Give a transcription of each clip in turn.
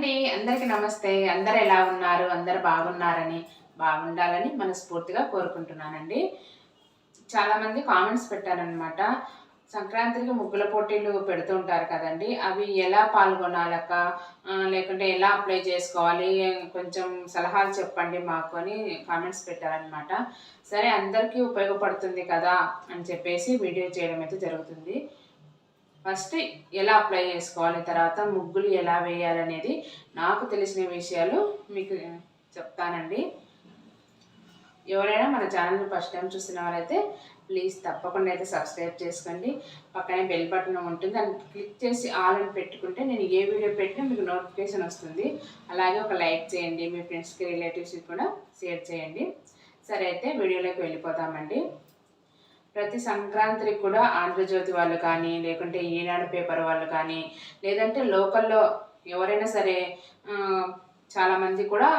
అండి. అందరికీ నమస్తే. అందరు ఎలా ఉన్నారు? అందరు బాగున్నారని బాగుండాలని మనస్ఫూర్తిగా కోరుకుంటున్నానండి. చాలామంది కామెంట్స్ పెట్టారనమాట సంక్రాంతికి ముగ్గుల పోటీలు పెడుతూ ఉంటారు కదండి. అవి ఎలా పాల్గొనాలక లేకుంటే ఎలా అప్లై చేసుకోవాలి? కొంచెం సలహాలు చెప్పండి మాకు అని కామెంట్స్ పెట్టారనమాట సరే అందరికీ ఉపయోగపడుతుంది కదా అని చెప్పేసి వీడియో చేయడం అయితే జరుగుతుంది. ఫస్ట్ ఎలా అప్లై చేసుకోవాలి తర్వాత ముగ్గులు ఎలా వేయాలనేది నాకు తెలిసిన విషయాలు మీకు చెప్తానండి. ఎవరైనా మన ఛానల్ని ఫస్ట్ టైం చూస్తున్న వారైతే ప్లీజ్ తప్పకుండా అయితే సబ్స్క్రైబ్ చేసుకోండి. పక్కనే బెల్ బటన్ ఉంటుంది దాన్ని క్లిక్ చేసి ఆల్ అని పెట్టుకుంటే నేను ఏ వీడియో పెట్టినా మీకు నోటిఫికేషన్ వస్తుంది. అలాగే ఒక లైక్ చేయండి మీ ఫ్రెండ్స్కి రిలేటివ్స్కి కూడా షేర్ చేయండి. సరే అయితే వీడియోలోకి వెళ్ళిపోతామండి ప్రతి సంక్రాంతికి కూడా ఆంధ్రజ్యోతి వాళ్ళు కానీ లేకుంటే ఈనాడు పేపర్ వాళ్ళు కానీ లేదంటే లోకల్లో ఎవరైనా సరే చాలామంది కూడా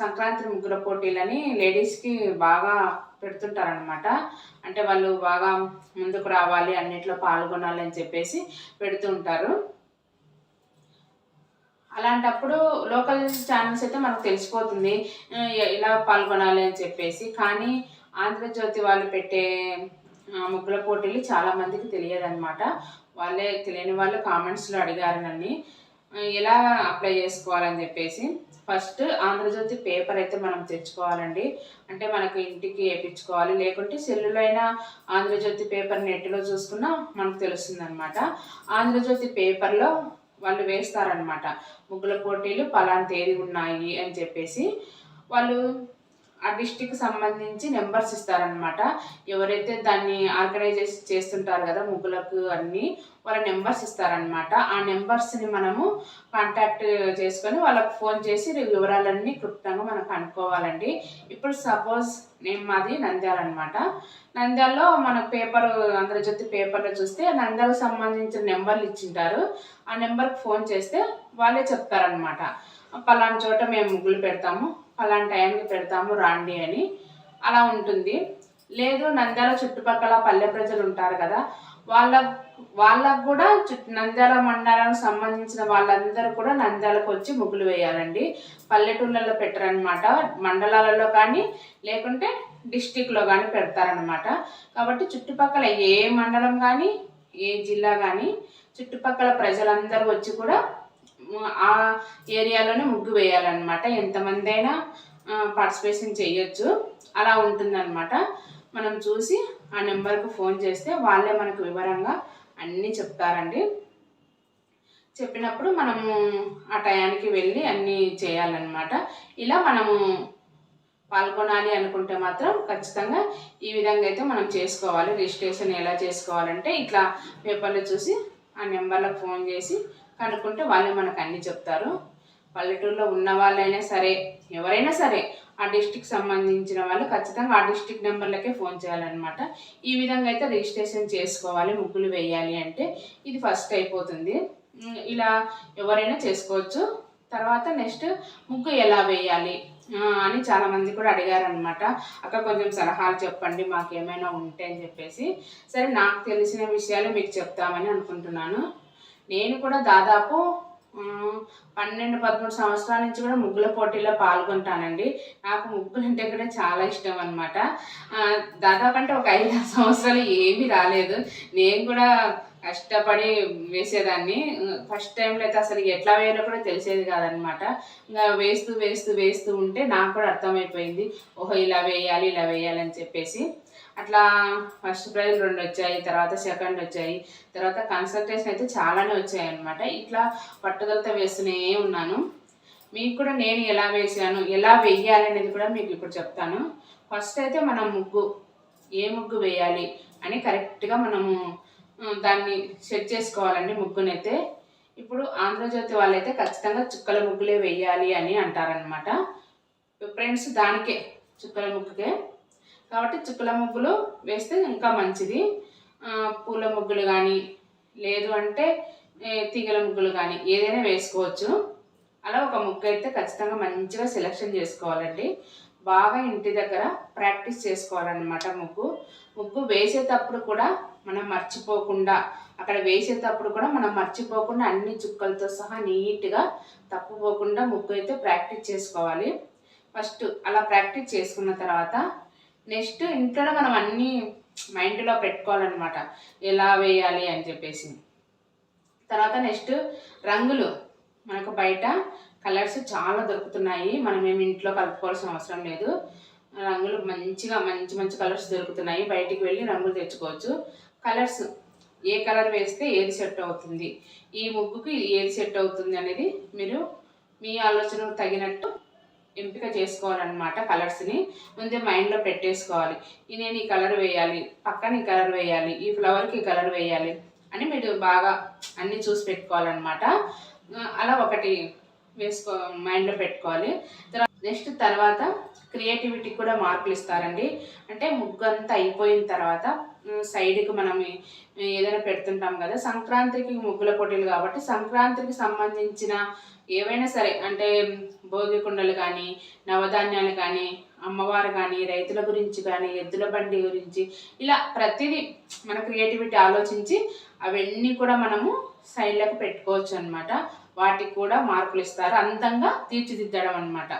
సంక్రాంతి ముగ్గుల పోటీలని లేడీస్కి బాగా పెడుతుంటారనమాట అంటే వాళ్ళు బాగా ముందుకు రావాలి అన్నిట్లో పాల్గొనాలి అని చెప్పేసి పెడుతుంటారు. అలాంటప్పుడు లోకల్ ఛానల్స్ అయితే మనకు తెలిసిపోతుంది ఇలా ఎలా పాల్గొనాలి అని చెప్పేసి. కానీ ఆంధ్రజ్యోతి వాళ్ళు పెట్టే ముగ్గుల పోటీలు చాలా మందికి తెలియదన్నమాట. వాళ్ళే తెలియని వాళ్ళు కామెంట్స్లో అడిగారు నన్ను ఎలా అప్లై చేసుకోవాలని చెప్పేసి. ఫస్ట్ ఆంధ్రజ్యోతి పేపర్ అయితే మనం తెచ్చుకోవాలండి. అంటే మనకు ఇంటికి వేయించుకోవాలి. లేకుంటే సెల్లులో అయినా ఆంధ్రజ్యోతి పేపర్ నెట్లో చూసుకున్నా మనకు తెలుస్తుంది అనమాట ఆంధ్రజ్యోతి పేపర్లో వాళ్ళు వేస్తారనమాట ముగ్గుల పోటీలు పలానా తేదీ ఉన్నాయి అని చెప్పేసి. వాళ్ళు ఆ డిస్టిక్ సంబంధించి నెంబర్స్ ఇస్తారనమాట ఎవరైతే దాన్ని ఆర్గనైజ్ చేస్తుంటారు కదా ముగ్గులకు అన్నీ వాళ్ళ నెంబర్స్ ఇస్తారనమాట ఆ నెంబర్స్ని మనము కాంటాక్ట్ చేసుకొని వాళ్ళకి ఫోన్ చేసి వివరాలన్నీ క్లుప్తంగా మనం కనుక్కోవాలండి. ఇప్పుడు సపోజ్ నేను మాది నంద్యాల అనమాట నంద్యాలలో మన పేపర్ ఆంధ్రజ్యోతి పేపర్లో చూస్తే నంద్యాలకు సంబంధించిన నెంబర్లు ఇచ్చింటారు. ఆ నెంబర్కి ఫోన్ చేస్తే వాళ్ళే చెప్తారనమాట పలానా చోట మేము ముగ్గులు పెడతాము. అలాంటి టైంకి పెడతాము రాండి అని. అలా ఉంటుంది. లేదు నంద్యాల చుట్టుపక్కల పల్లె ప్రజలు ఉంటారు కదా వాళ్ళ వాళ్ళకు కూడా చుట్టూ నంద్యాల మండలానికి సంబంధించిన వాళ్ళందరూ కూడా నంద్యాలకు వచ్చి ముగ్గులు వేయాలండి. పల్లెటూళ్ళలో పెట్టరనమాట మండలాలలో కానీ లేకుంటే డిస్టిక్లో కానీ పెడతారనమాట కాబట్టి చుట్టుపక్కల ఏ మండలం కానీ ఏ జిల్లా కానీ చుట్టుపక్కల ప్రజలందరూ వచ్చి కూడా ఆ ఏరియాలోనే ముగ్గు వేయాలన్నమాట. ఎంతమంది అయినా పార్టిసిపేషన్ చేయొచ్చు. అలా ఉంటుందన్నమాట. మనం చూసి ఆ నెంబర్కు ఫోన్ చేస్తే వాళ్ళే మనకు వివరంగా అన్నీ చెప్తారండి. చెప్పినప్పుడు మనము ఆ టయానికి వెళ్ళి అన్నీ చేయాలన్నమాట. ఇలా మనము పాల్గొనాలి అనుకుంటే మాత్రం ఖచ్చితంగా ఈ విధంగా అయితే మనం చేసుకోవాలి. రిజిస్ట్రేషన్ ఎలా చేసుకోవాలంటే ఇట్లా పేపర్లో చూసి ఆ నెంబర్లకు ఫోన్ చేసి కనుక్కుంటే వాళ్ళే మనకు అన్నీ చెప్తారు. పల్లెటూరులో ఉన్న వాళ్ళైనా సరే ఎవరైనా సరే ఆ డిస్టిక్ సంబంధించిన వాళ్ళు ఖచ్చితంగా ఆ డిస్టిక్ నెంబర్లకే ఫోన్ చేయాలన్నమాట. ఈ విధంగా అయితే రిజిస్ట్రేషన్ చేసుకోవాలి ముగ్గులు వేయాలి అంటే ఇది ఫస్ట్ అయిపోతుంది. ఇలా ఎవరైనా చేసుకోవచ్చు. తర్వాత నెక్స్ట్ ముగ్గు ఎలా వేయాలి అని చాలామంది కూడా అడిగారు అనమాట అక్క కొంచెం సలహాలు చెప్పండి మాకు ఏమైనా ఉంటే అని చెప్పేసి. సరే నాకు తెలిసిన విషయాలు మీకు చెప్తామని అనుకుంటున్నాను. నేను కూడా దాదాపు పన్నెండు పదమూడు సంవత్సరాల నుంచి కూడా ముగ్గుల పోటీలో పాల్గొంటానండి. నాకు ముగ్గులు అంటే కూడా చాలా ఇష్టం అనమాట దాదాపు అంటే ఒక ఐదు ఆరు సంవత్సరాలు ఏమీ రాలేదు. నేను కూడా కష్టపడి వేసేదాన్ని. ఫస్ట్ టైంలో అయితే అసలు ఎట్లా వేయాలో కూడా తెలిసేది కాదనమాట. ఇంకా వేస్తూ వేస్తూ వేస్తూ ఉంటే నాకు కూడా అర్థమైపోయింది. ఓహో ఇలా వేయాలి ఇలా వేయాలి అని చెప్పేసి. అట్లా ఫస్ట్ ప్రైజ్ రెండు వచ్చాయి తర్వాత సెకండ్ వచ్చాయి. తర్వాత కన్సల్టేషన్ అయితే చాలానే వచ్చాయి అనమాట ఇట్లా పట్టుదలతో వేస్తూనే ఉన్నాను. మీకు కూడా నేను ఎలా వేసాను ఎలా వేయాలి అనేది కూడా మీకు ఇప్పుడు చెప్తాను. ఫస్ట్ అయితే మనం ముగ్గు ఏ ముగ్గు వేయాలి అని కరెక్ట్గా మనము దాన్ని సెట్ చేసుకోవాలండి ముగ్గునైతే. ఇప్పుడు ఆంధ్రజ్యోతి వాళ్ళైతే ఖచ్చితంగా చుక్కల ముగ్గులే వేయాలి అని అంటారనమాట ఫ్రెండ్స్ దానికే చుక్కల ముగ్గుకే. కాబట్టి చుక్కల ముగ్గులు వేస్తే ఇంకా మంచిది. పూల ముగ్గులు కానీ లేదు అంటే తీగల ముగ్గులు కానీ ఏదైనా వేసుకోవచ్చు. అలా ఒక ముగ్గు అయితే ఖచ్చితంగా మంచిగా సెలెక్షన్ చేసుకోవాలండి. బాగా ఇంటి దగ్గర ప్రాక్టీస్ చేసుకోవాలన్నమాట ముగ్గు. ముగ్గు వేసేటప్పుడు కూడా మనం మర్చిపోకుండా అక్కడ వేసేటప్పుడు కూడా మనం మర్చిపోకుండా అన్ని చుక్కలతో సహా నీట్గా తప్పుపోకుండా ముగ్గు అయితే ప్రాక్టీస్ చేసుకోవాలి. ఫస్ట్ అలా ప్రాక్టీస్ చేసుకున్న తర్వాత నెక్స్ట్ ఇంట్లో మనం అన్నీ మైండ్లో పెట్టుకోవాలన్నమాట. ఎలా వేయాలి అని చెప్పేసి. తర్వాత నెక్స్ట్ రంగులు. మనకు బయట కలర్స్ చాలా దొరుకుతున్నాయి. మనం ఏమి ఇంట్లో కలుపుకోవాల్సిన అవసరం లేదు. రంగులు మంచిగా మంచి మంచి కలర్స్ దొరుకుతున్నాయి. బయటికి వెళ్ళి రంగులు తెచ్చుకోవచ్చు. కలర్స్ ఏ కలర్ వేస్తే ఏది సెట్ అవుతుంది? ఈ ముగ్గుకి ఏది సెట్ అవుతుంది అనేది మీరు మీ ఆలోచనకు తగినట్టు ఎంపిక చేసుకోవాలన్నమాట కలర్స్ని. ముందే మైండ్లో పెట్టేసుకోవాలి. ఈ నేను ఈ కలర్ వేయాలి పక్కన ఈ కలర్ వేయాలి ఈ ఫ్లవర్కి ఈ కలర్ వేయాలి అని మీరు బాగా అన్నీ చూసి పెట్టుకోవాలన్నమాట. అలా ఒకటి వేసుకో మైండ్లో పెట్టుకోవాలి. నెక్స్ట్ తర్వాత క్రియేటివిటీకి కూడా మార్కులు ఇస్తారండి. అంటే ముగ్గు అంతా అయిపోయిన తర్వాత సైడ్కి మనం ఏదైనా పెడుతుంటాం కదా సంక్రాంతికి ముగ్గుల పోటీలు కాబట్టి సంక్రాంతికి సంబంధించిన ఏవైనా సరే అంటే భోగి కుండలు కానీ నవధాన్యాలు కానీ అమ్మవారు కానీ రైతుల గురించి కానీ ఎద్దుల బండి గురించి ఇలా ప్రతిదీ మన క్రియేటివిటీ ఆలోచించి అవన్నీ కూడా మనము సైడ్లకు పెట్టుకోవచ్చు అనమాట వాటికి కూడా మార్కులు ఇస్తారు. అందంగా తీర్చిదిద్దడం అనమాట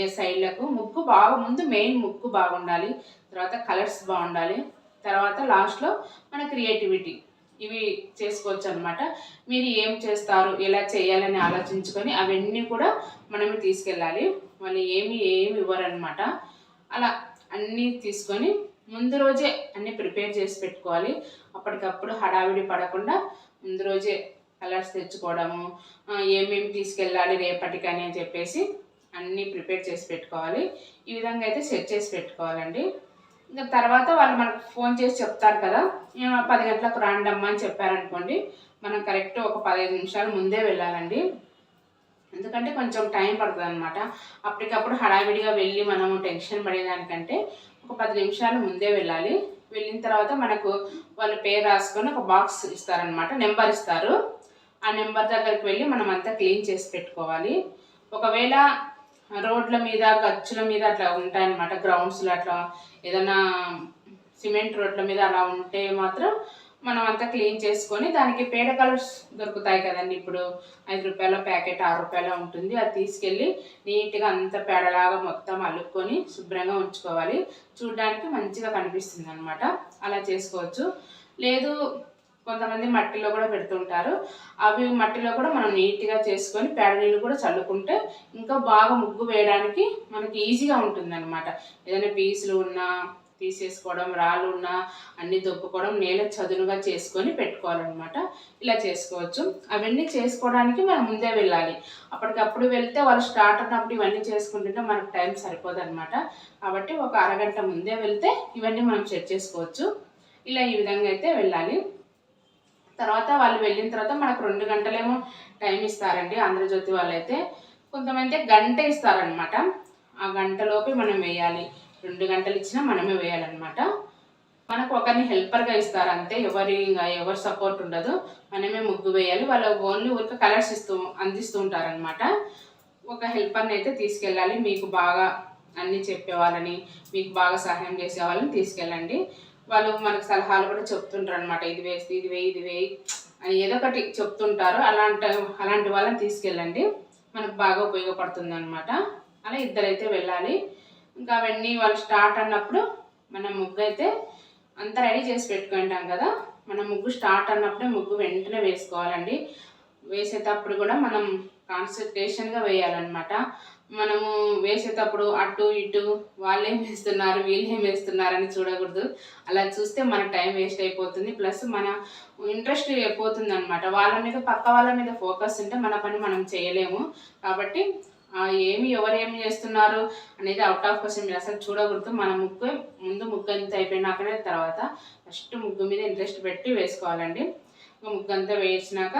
ఏ సైడ్లకు ముగ్గు బాగా ముందు మెయిన్ ముగ్గు బాగుండాలి. తర్వాత కలర్స్ బాగుండాలి. తర్వాత లాస్ట్లో మన క్రియేటివిటీ ఇవి చేసుకోవచ్చు అనమాట మీరు ఏం చేస్తారు? ఎలా చేయాలని ఆలోచించుకొని అవన్నీ కూడా మనమే తీసుకెళ్ళాలి. వాళ్ళు ఏమి ఏమి ఇవ్వరనమాట అలా అన్నీ తీసుకొని ముందు రోజే అన్నీ ప్రిపేర్ చేసి పెట్టుకోవాలి. అప్పటికప్పుడు హడావిడి పడకుండా ముందు రోజే కలర్స్ తెచ్చుకోవడము ఏమేమి తీసుకెళ్ళాలి రేపటికని అని చెప్పేసి అన్నీ ప్రిపేర్ చేసి పెట్టుకోవాలి. ఈ విధంగా అయితే సెట్ చేసి పెట్టుకోవాలండి. ఇంకా తర్వాత వాళ్ళు మనకు ఫోన్ చేసి చెప్తారు కదా పది గంటలకు రాండమ్మా అని చెప్పారనుకోండి మనం కరెక్ట్ ఒక పదిహేను నిమిషాలు ముందే వెళ్ళాలండి. ఎందుకంటే కొంచెం టైం పడుతుంది అనమాట అప్పటికప్పుడు హడావిడిగా వెళ్ళి మనము టెన్షన్ పడేదానికంటే ఒక పది నిమిషాలు ముందే వెళ్ళాలి. వెళ్ళిన తర్వాత మనకు వాళ్ళు పేరు రాసుకొని ఒక బాక్స్ ఇస్తారనమాట నెంబర్ ఇస్తారు. ఆ నెంబర్ దగ్గరికి వెళ్ళి మనం అంతా క్లీన్ చేసి పెట్టుకోవాలి. ఒకవేళ రోడ్ల మీద గచ్చుల మీద అట్లా ఉంటాయన్నమాట గ్రౌండ్స్లో అట్లా ఏదైనా సిమెంట్ రోడ్ల మీద అలా ఉంటే మాత్రం మనం అంతా క్లీన్ చేసుకొని దానికి పేడ కలర్స్ దొరుకుతాయి కదండి. ఇప్పుడు ఐదు రూపాయల ప్యాకెట్ ఆరు రూపాయల ఉంటుంది. అది తీసుకెళ్ళి నీట్గా అంత పేడలాగా మొత్తం అల్లుకొని శుభ్రంగా ఉంచుకోవాలి. చూడడానికి మంచిగా కనిపిస్తుంది అనమాట అలా చేసుకోవచ్చు. లేదు కొంతమంది మట్టిలో కూడా పెడుతుంటారు. అవి మట్టిలో కూడా మనం నీట్గా చేసుకొని పేడ నీళ్ళు కూడా చల్లుకుంటే ఇంకా బాగా ముగ్గు వేయడానికి మనకి ఈజీగా ఉంటుంది అనమాట ఏదైనా పీసులు ఉన్నా తీసేసుకోవడం రాళ్ళు ఉన్నా అన్ని దొక్కుకోవడం నేల చదునుగా చేసుకొని పెట్టుకోవాలన్నమాట. ఇలా చేసుకోవచ్చు. అవన్నీ చేసుకోవడానికి మనం ముందే వెళ్ళాలి. అప్పటికప్పుడు వెళ్తే వాళ్ళు స్టార్ట్ అన్నప్పుడు ఇవన్నీ చేసుకుంటుంటే మనకు టైం సరిపోదనమాట కాబట్టి ఒక అరగంట ముందే వెళ్తే ఇవన్నీ మనం సెట్ చేసుకోవచ్చు. ఇలా ఈ విధంగా అయితే వెళ్ళాలి. తర్వాత వాళ్ళు వెళ్ళిన తర్వాత మనకు రెండు గంటలేమో టైం ఇస్తారండి ఆంధ్రజ్యోతి వాళ్ళు అయితే కొంతమంది గంట ఇస్తారనమాట ఆ గంటలోపే మనం వేయాలి. రెండు గంటలు ఇచ్చినా మనమే వేయాలన్నమాట. మనకు ఒకరిని హెల్పర్గా ఇస్తారు అంతే. ఎవరి ఇంకా ఎవరు సపోర్ట్ ఉండదు. మనమే ముగ్గు వేయాలి. వాళ్ళు ఓన్లీ ఊరికి కలర్స్ ఇస్తూ అందిస్తూ ఉంటారనమాట ఒక హెల్పర్ని అయితే తీసుకెళ్ళాలి. మీకు బాగా అన్నీ చెప్పేవాళ్ళని మీకు బాగా సహాయం చేసే వాళ్ళని తీసుకెళ్ళండి. వాళ్ళు మనకు సలహాలు కూడా చెప్తుంటారు అనమాట ఇది వేస్తే ఇది వేయి ఇది వేయి అని ఏదో ఒకటి చెప్తుంటారు. అలాంటి అలాంటి వాళ్ళని తీసుకెళ్ళండి. మనకు బాగా ఉపయోగపడుతుంది అనమాట అలా ఇద్దరైతే వెళ్ళాలి. ఇంకా అవన్నీ వాళ్ళు స్టార్ట్ అన్నప్పుడు మన ముగ్గు అయితే అంతా రెడీ చేసి పెట్టుకుంటాం కదా. మన ముగ్గు స్టార్ట్ అన్నప్పుడే ముగ్గు వెంటనే వేసుకోవాలండి. వేసేటప్పుడు కూడా మనం కాన్సన్ట్రేషన్గా వేయాలన్నమాట. మనము వేసేటప్పుడు అటు ఇటు వాళ్ళేం వేస్తున్నారు వీళ్ళు ఏం వేస్తున్నారు అని చూడకూడదు. అలా చూస్తే మన టైం వేస్ట్ అయిపోతుంది. ప్లస్ మన ఇంట్రెస్ట్ అయిపోతుంది అనమాట వాళ్ళ మీద పక్క వాళ్ళ మీద ఫోకస్ ఉంటే మన పని మనం చేయలేము. కాబట్టి ఏమి ఎవరు ఏమి చేస్తున్నారు అనేది అవుట్ ఆఫ్ క్వశ్చన్ మీరు అసలు చూడకూడదు. మన ముగ్గు ముందు ముగ్గు అంతా అయిపోయినాకనే తర్వాత ఫస్ట్ ముగ్గు మీద ఇంట్రెస్ట్ పెట్టి వేసుకోవాలండి. ముగ్గు అంతా వేసినాక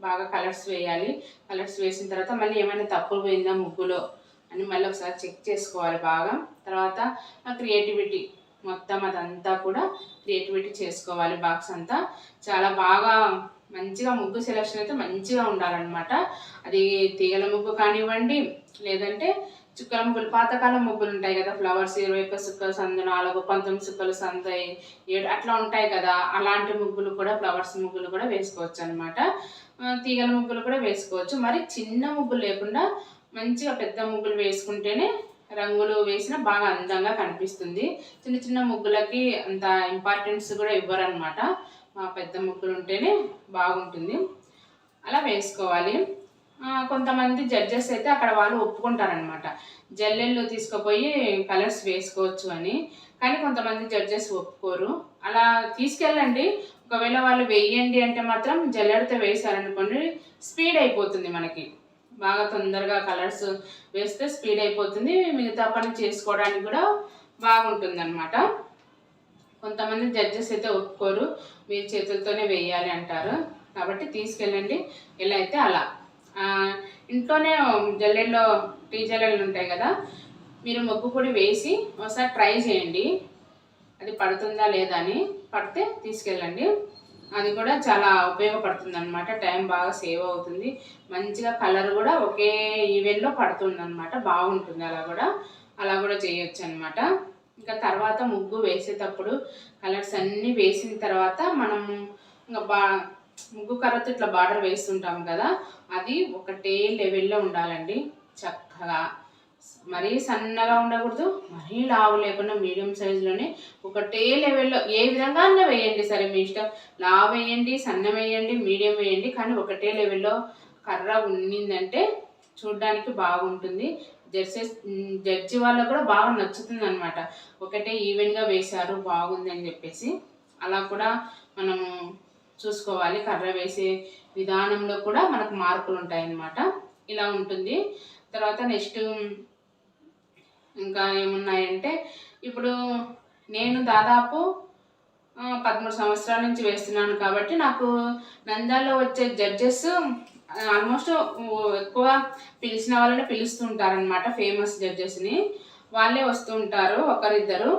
బాగా కలర్స్ వేయాలి. కలర్స్ వేసిన తర్వాత మళ్ళీ ఏమైనా తప్పులు పోయిందా ముగ్గులో అని మళ్ళీ ఒకసారి చెక్ చేసుకోవాలి బాగా. తర్వాత క్రియేటివిటీ మొత్తం అదంతా కూడా క్రియేటివిటీ చేసుకోవాలి బాక్స్ అంతా. చాలా బాగా మంచిగా ముగ్గు సెలెక్షన్ అయితే మంచిగా ఉండాలన్నమాట. అది తీగల ముగ్గు కానివ్వండి లేదంటే చుక్కల ముగ్గులు పాతకాలం ముగ్గులు ఉంటాయి కదా ఫ్లవర్స్ ఇరవై ఒక్క సుక్కలు సందు నాలుగు పంతొమ్మిది సుక్కలు సందు ఏడు అట్లా ఉంటాయి కదా. అలాంటి ముగ్గులు కూడా ఫ్లవర్స్ ముగ్గులు కూడా వేసుకోవచ్చు అనమాట తీగల ముగ్గులు కూడా వేసుకోవచ్చు. మరి చిన్న ముగ్గులు లేకుండా మంచిగా పెద్ద ముగ్గులు వేసుకుంటేనే రంగులు వేసిన బాగా అందంగా కనిపిస్తుంది. చిన్న చిన్న ముగ్గులకి అంత ఇంపార్టెన్స్ కూడా ఇవ్వరనమాట పెద్ద ముగ్గులు ఉంటేనే బాగుంటుంది. అలా వేసుకోవాలి. కొంతమంది జడ్జెస్ అయితే అక్కడ వాళ్ళు ఒప్పుకుంటారనమాట జల్లెళ్ళు తీసుకుపోయి కలర్స్ వేసుకోవచ్చు అని. కానీ కొంతమంది జడ్జెస్ ఒప్పుకోరు. అలా తీసుకెళ్ళండి. ఒకవేళ వాళ్ళు వేయండి అంటే మాత్రం జల్లెడతో వేసారనుకోండి స్పీడ్ అయిపోతుంది మనకి. బాగా తొందరగా కలర్స్ వేస్తే స్పీడ్ అయిపోతుంది. మిగతా పని చేసుకోవడానికి కూడా బాగుంటుంది అనమాట కొంతమంది జడ్జెస్ అయితే ఒప్పుకోరు మీరు చేతులతోనే వేయాలి అంటారు. కాబట్టి తీసుకెళ్ళండి. ఎలా అయితే అలా. ఇంట్లోనే జల్లెల్లో టీ జల్లెళ్ళు ఉంటాయి కదా మీరు మొగ్గు పొడి వేసి ఒకసారి ట్రై చేయండి. అది పడుతుందా లేదా అని. పడితే తీసుకెళ్ళండి. అది కూడా చాలా ఉపయోగపడుతుంది అనమాట టైం బాగా సేవ్ అవుతుంది. మంచిగా కలర్ కూడా ఒకే ఈవెన్లో పడుతుంది అనమాట బాగుంటుంది అలా కూడా. అలా కూడా చేయొచ్చు అనమాట ఇంకా తర్వాత ముగ్గు వేసేటప్పుడు కలర్స్ అన్నీ వేసిన తర్వాత మనం ఇంకా బా ముగ్గు కర్రతో ఇట్లా బార్డర్ వేస్తుంటాం కదా అది ఒకటే లెవెల్లో ఉండాలండి. చక్కగా. మరీ సన్నగా ఉండకూడదు మరీ లావు లేకుండా మీడియం సైజులోనే ఒకటే లెవెల్లో ఏ విధంగా అన్న వేయండి. సరే మీ ఇష్టం. లావు వేయండి సన్న వేయండి మీడియం వేయండి కానీ ఒకటే లెవెల్లో కర్ర ఉన్నిందంటే చూడడానికి బాగుంటుంది. జడ్జెస్ జడ్జి వాళ్ళకు కూడా బాగా నచ్చుతుంది అనమాట ఒకటే ఈవెన్గా వేశారు బాగుంది అని చెప్పేసి. అలా కూడా మనము చూసుకోవాలి. కర్ర వేసే విధానంలో కూడా మనకు మార్పులు ఉంటాయన్నమాట ఇలా ఉంటుంది. తర్వాత నెక్స్ట్ ఇంకా ఏమున్నాయంటే ఇప్పుడు నేను దాదాపు పదమూడు సంవత్సరాల నుంచి వేస్తున్నాను కాబట్టి నాకు నంద్యాలలో వచ్చే జడ్జెస్ ఆల్మోస్ట్ ఎక్కువ పిలిచిన వాళ్ళని పిలుస్తుంటారనమాట ఫేమస్ జడ్జెస్ని వాళ్ళే వస్తుంటారు ఒకరిద్దరు.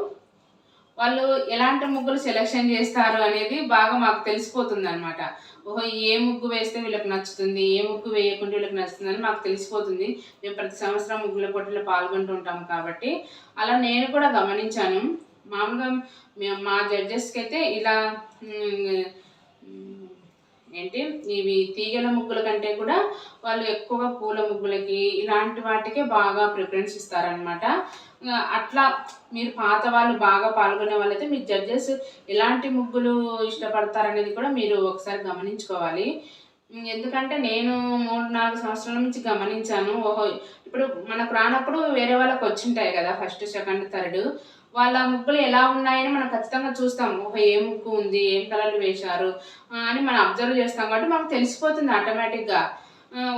వాళ్ళు ఎలాంటి ముగ్గులు సెలెక్షన్ చేస్తారు అనేది బాగా మాకు తెలిసిపోతుంది అనమాట ఓహో ఏ ముగ్గు వేస్తే వీళ్ళకి నచ్చుతుంది ఏ ముగ్గు వేయకుండా వీళ్ళకి నచ్చుతుంది అని మాకు తెలిసిపోతుంది. మేము ప్రతి సంవత్సరం ముగ్గుల పోటీలో పాల్గొంటుంటాం కాబట్టి అలా నేను కూడా గమనించాను. మామూలుగా మేము మా జడ్జెస్కి అయితే ఇలా ఏంటి? ఇవి తీగల ముగ్గుల కంటే కూడా వాళ్ళు ఎక్కువగా పూల ముగ్గులకి ఇలాంటి వాటికే బాగా ప్రిఫరెన్స్ ఇస్తారనమాట అట్లా మీరు పాత వాళ్ళు బాగా పాల్గొనే వాళ్ళైతే మీ జడ్జెస్ ఎలాంటి ముగ్గులు ఇష్టపడతారనేది కూడా మీరు ఒకసారి గమనించుకోవాలి. ఎందుకంటే నేను మూడు నాలుగు సంవత్సరాల నుంచి గమనించాను. ఓహో ఇప్పుడు మనకు రానప్పుడు వేరే వాళ్ళకి వచ్చింటాయి కదా ఫస్ట్ సెకండ్ థర్డ్ వాళ్ళ ముగ్గులు ఎలా ఉన్నాయని మనం ఖచ్చితంగా చూస్తాం. ఓహో ఏ ముగ్గు ఉంది? ఏం కలర్లు వేశారు? అని మనం అబ్జర్వ్ చేస్తాం. కాబట్టి మనకు తెలిసిపోతుంది ఆటోమేటిక్గా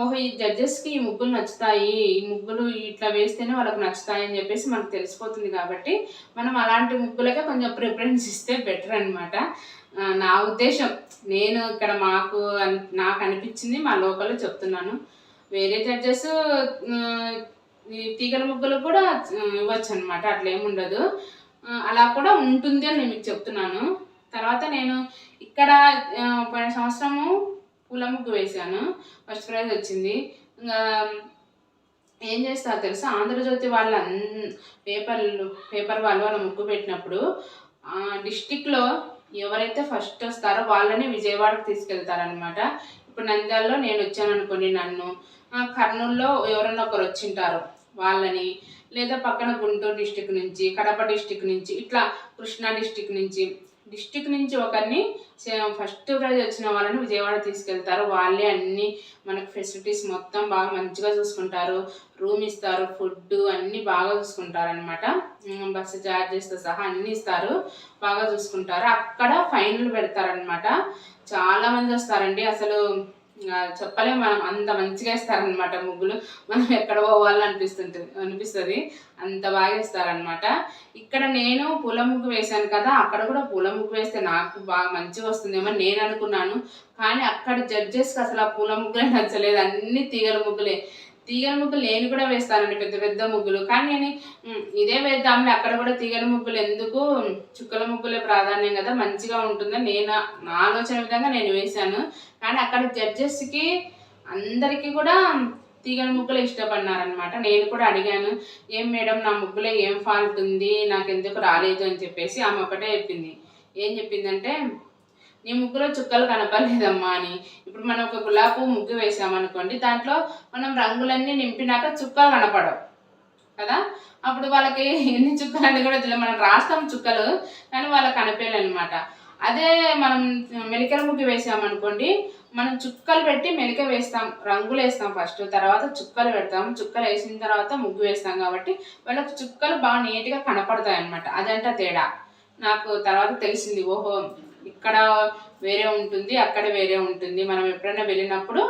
ఓహో ఈ జడ్జెస్కి ఈ ముగ్గులు నచ్చుతాయి. ఈ ముగ్గులు ఇట్లా వేస్తేనే వాళ్ళకి నచ్చుతాయి అని చెప్పేసి మనకు తెలిసిపోతుంది కాబట్టి మనం అలాంటి ముగ్గులకే కొంచెం ప్రిఫరెన్స్ ఇస్తే బెటర్ అనమాట నా ఉద్దేశం. నేను ఇక్కడ మాకు నాకు అనిపించింది మా లోకల్లో చెప్తున్నాను. వేరే జడ్జెస్ తీగల ముగ్గులు కూడా ఇవ్వచ్చు అనమాట అట్లా ఏముండదు అలా కూడా ఉంటుంది అని నేను మీకు చెప్తున్నాను. తర్వాత నేను ఇక్కడ పోయిన సంవత్సరము పూల ముగ్గు వేశాను. ఫస్ట్ ప్రైజ్ వచ్చింది. ఇంకా ఏం చేస్తారు తెలుసా? ఆంధ్రజ్యోతి వాళ్ళ పేపర్లు పేపర్ వాళ్ళు వాళ్ళ ముగ్గు పెట్టినప్పుడు డిస్టిక్లో ఎవరైతే ఫస్ట్ వస్తారో వాళ్ళని విజయవాడకు తీసుకెళ్తారనమాట ఇప్పుడు నంద్యాలలో నేను వచ్చాను అనుకోండి నన్ను. కర్నూలులో ఎవరన్నా ఒకరు వచ్చింటారు. వాళ్ళని లేదా పక్కన గుంటూరు డిస్టిక్ నుంచి కడప డిస్టిక్ నుంచి ఇట్లా కృష్ణా డిస్టిక్ నుంచి డిస్టిక్ నుంచి ఒకరిని ఫస్ట్ ప్రైజ్ వచ్చిన వాళ్ళని విజయవాడ తీసుకెళ్తారు. వాళ్ళే అన్ని మనకు ఫెసిలిటీస్ మొత్తం బాగా మంచిగా చూసుకుంటారు. రూమ్ ఇస్తారు ఫుడ్ అన్నీ బాగా చూసుకుంటారు అనమాట బస్సు ఛార్జెస్తో సహా అన్నీ ఇస్తారు బాగా చూసుకుంటారు. అక్కడ ఫైనల్ పెడతారనమాట చాలామంది వస్తారండి. అసలు చెప్పలేము మనం అంత మంచిగా ఇస్తారనమాట ముగ్గులు. మనం ఎక్కడ పోవాలని అనిపిస్తుంటుంది అనిపిస్తుంది. అంత బాగా ఇస్తారనమాట ఇక్కడ నేను పూల ముగ్గు వేశాను కదా అక్కడ కూడా పూల ముగ్గు వేస్తే నాకు బాగా మంచిగా వస్తుందేమో నేను అనుకున్నాను. కానీ అక్కడ జడ్జెస్కి అసలు ఆ పూల ముగ్గులే నచ్చలేదు. అన్ని తీగల ముగ్గులే. తీగల ముగ్గులు నేను కూడా వేస్తానండి పెద్ద పెద్ద ముగ్గులు. కానీ నేను ఇదే వేద్దాంలే. అక్కడ కూడా తీగల ముగ్గులు ఎందుకు? చుక్కల ముగ్గులే ప్రాధాన్యం కదా మంచిగా ఉంటుందని నేను నా ఆలోచన విధంగా నేను వేశాను. కానీ అక్కడ జడ్జెస్కి అందరికీ కూడా తీగల ముగ్గులు ఇష్టపడినారనమాట నేను కూడా అడిగాను ఏం మేడం నా ముగ్గులో ఏం ఫాల్ట్ ఉంది? నాకు ఎందుకు రాలేదు? అని చెప్పేసి ఆమె ఒకటే చెప్పింది. ఏం చెప్పిందంటే నీ ముగ్గులో చుక్కలు కనపడలేదమ్మా అని. ఇప్పుడు మనం ఒక గులాబీ పువ్వు ముగ్గు వేసామనుకోండి దాంట్లో మనం రంగులన్నీ నింపినాక చుక్కలు కనపడవు. కదా? అప్పుడు వాళ్ళకి ఎన్ని చుక్కలు అని కూడా తెలియదు. మనం రాస్తాం చుక్కలు కానీ వాళ్ళకి కనిపించలేనమాట అదే మనం మెలికల ముగ్గు వేసామనుకోండి మనం చుక్కలు పెట్టి మెలిక వేస్తాం రంగులు వేస్తాం ఫస్ట్. తర్వాత చుక్కలు పెడతాం. చుక్కలు వేసిన తర్వాత ముగ్గు వేస్తాం కాబట్టి వాళ్ళకి చుక్కలు బాగా నీట్గా కనపడతాయి అనమాట అదంట తేడా. నాకు తర్వాత తెలిసింది. ఓహో ఇక్కడ వేరే ఉంటుంది అక్కడ వేరే ఉంటుంది. మనం ఎప్పుడైనా వెళ్ళినప్పుడు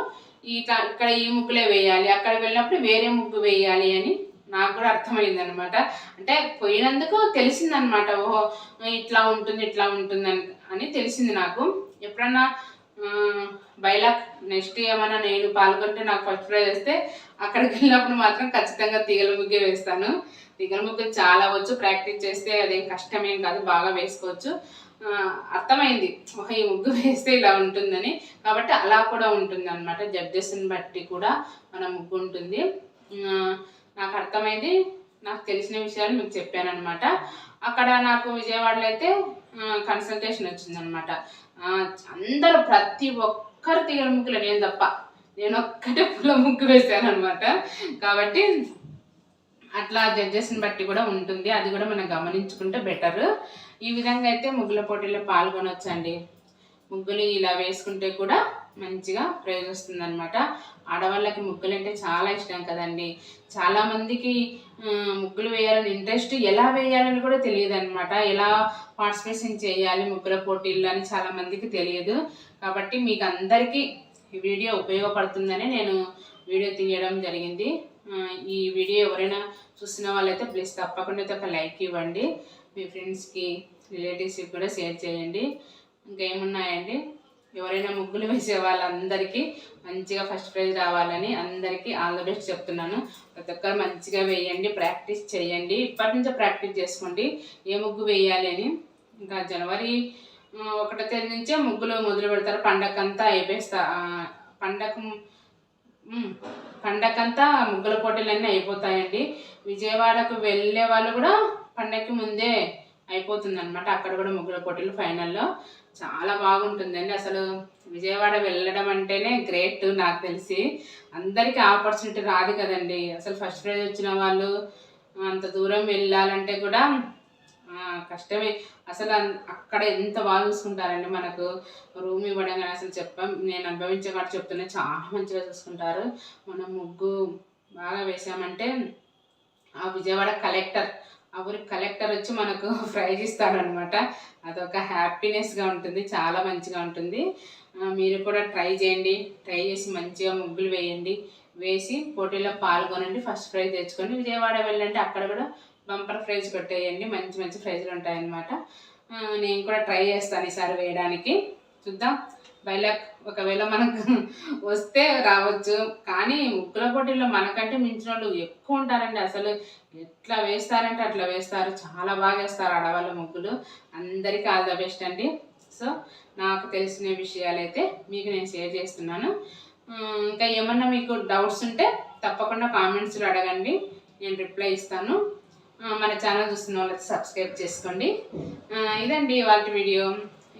ఇట్లా ఇక్కడ ఈ ముగ్గులే వేయాలి అక్కడ వెళ్ళినప్పుడు వేరే ముగ్గు వేయాలి అని నాకు కూడా అర్థమైంది అనమాట అంటే పోయినందుకు తెలిసిందనమాట ఓహో ఇట్లా ఉంటుంది ఇట్లా ఉంటుంది అని అని తెలిసింది నాకు. ఎప్పుడన్నా బైలాక్ నెక్స్ట్ ఏమైనా నేను పాల్గొంటే నాకు ఫస్ట్ ప్రైజ్ వస్తే అక్కడికి వెళ్ళినప్పుడు మాత్రం ఖచ్చితంగా తీగల ముగ్గే వేస్తాను. తీగల ముక్కలు చాలా వచ్చు ప్రాక్టీస్ చేస్తే అదేం కష్టమేం కాదు బాగా వేసుకోవచ్చు. అర్థమైంది. ఈ ముగ్గు వేస్తే ఇలా ఉంటుందని. కాబట్టి అలా కూడా ఉంటుంది అనమాట జడ్జెస్ని బట్టి కూడా మన ముగ్గు ఉంటుంది. నాకు అర్థమైంది. నాకు తెలిసిన విషయాలు మీకు చెప్పాను అనమాట అక్కడ నాకు విజయవాడలో అయితే కన్సల్టేషన్ వచ్చిందనమాట అందరూ ప్రతి ఒక్కరు తీగల ముగ్గులు నేను తప్ప. నేను ఒక్కటే పుల్ల ముగ్గు వేసాను అనమాట కాబట్టి అట్లా జడ్జెస్ని బట్టి కూడా ఉంటుంది. అది కూడా మనం గమనించుకుంటే బెటర్ ఈ విధంగా అయితే ముగ్గుల పోటీలో పాల్గొనొచ్చండి. ముగ్గులు ఇలా వేసుకుంటే కూడా మంచిగా ప్రైజ్ వస్తుంది అనమాట ఆడవాళ్ళకి ముగ్గులు అంటే చాలా ఇష్టం కదండి. చాలా మందికి ముగ్గులు వేయాలని ఇంట్రెస్ట్ ఎలా వేయాలని కూడా తెలియదు అనమాట ఎలా పార్టిసిపేషన్ చేయాలి ముగ్గుల పోటీల్లో అని చాలా మందికి తెలియదు. కాబట్టి మీకు అందరికీ ఈ వీడియో ఉపయోగపడుతుందని నేను వీడియో తీయడం జరిగింది. ఈ వీడియో ఎవరైనా చూసిన వాళ్ళైతే ప్లీజ్ తప్పకుండా అయితే ఒక లైక్ ఇవ్వండి. మీ ఫ్రెండ్స్కి రిలేటివ్స్కి కూడా షేర్ చేయండి. ఇంకేమున్నాయండి ఎవరైనా ముగ్గులు వేసే వాళ్ళందరికీ మంచిగా ఫస్ట్ ప్రైజ్ రావాలని అందరికీ ఆల్ ద బెస్ట్ చెప్తున్నాను. ప్రతి ఒక్కరు మంచిగా వేయండి ప్రాక్టీస్ చేయండి. ఇప్పటి నుంచే ప్రాక్టీస్ చేసుకోండి. ఏ ముగ్గు వేయాలి అని. ఇంకా జనవరి ఒకటో తేదీ నుంచే ముగ్గులు మొదలు పెడతారు. పండగంతా అయిపోయిస్తా పండగ పండగంతా ముగ్గుల పోటీలన్నీ అయిపోతాయండి. విజయవాడకు వెళ్ళే వాళ్ళు కూడా పండగకి ముందే అయిపోతుంది అనమాట అక్కడ కూడా ముగ్గుల పోటీలు ఫైనల్లో. చాలా బాగుంటుందండి. అసలు విజయవాడ వెళ్ళడం అంటేనే గ్రేట్ నాకు తెలిసి. అందరికీ ఆపర్చునిటీ రాదు కదండి. అసలు ఫస్ట్ ప్రైజ్ వచ్చిన వాళ్ళు అంత దూరం వెళ్ళాలంటే కూడా కష్టమే. అసలు అక్కడ ఎంత బాగా చూసుకుంటారండి మనకు? రూమ్ ఇవ్వడం కానీ అసలు చెప్పాం నేను అనుభవించే కాదు చెప్తున్నా చాలా మంచిగా చూసుకుంటారు. మనం ముగ్గు బాగా వేసామంటే ఆ విజయవాడ కలెక్టర్ ఆ ఊరి కలెక్టర్ వచ్చి మనకు ప్రైజ్ ఇస్తాడనమాట. అదొక హ్యాపీనెస్గా ఉంటుంది చాలా మంచిగా ఉంటుంది. మీరు కూడా ట్రై చేయండి ట్రై చేసి మంచిగా ముగ్గులు వేయండి. వేసి పోటీలో పాల్గొనండి ఫస్ట్ ప్రైజ్ తెచ్చుకొని విజయవాడ వెళ్ళండి. అక్కడ కూడా బంపర్ ఫ్రైజ్ కొట్టేయండి. మంచి మంచి ప్రైజ్లు ఉంటాయన్నమాట. నేను కూడా ట్రై చేస్తాను ఈసారి వేయడానికి. చూద్దాం. బైలాక్ ఒకవేళ మనకు వస్తే రావచ్చు. కానీ ముగ్గుల పోటీల్లో మనకంటే మించిన వాళ్ళు ఎక్కువ ఉంటారండి అసలు. ఎట్లా వేస్తారంటే అట్లా వేస్తారు. చాలా బాగా వేస్తారు ఆడవాళ్ళ ముగ్గులు. అందరికీ ఆల్ ద బెస్ట్ అండి. సో నాకు తెలిసిన విషయాలు అయితే మీకు నేను షేర్ చేస్తున్నాను. ఇంకా ఏమన్నా మీకు డౌట్స్ ఉంటే తప్పకుండా కామెంట్స్లో అడగండి. నేను రిప్లై ఇస్తాను. మన ఛానల్ చూస్తున్న వాళ్ళకి సబ్స్క్రైబ్ చేసుకోండి ఇదండి వాళ్ళ వీడియో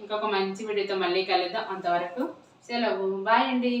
ఇంకొక మంచి వీడియోతో మళ్ళీ కలుద్దాం. అంతవరకు సెలవు. బాయ్ అండి.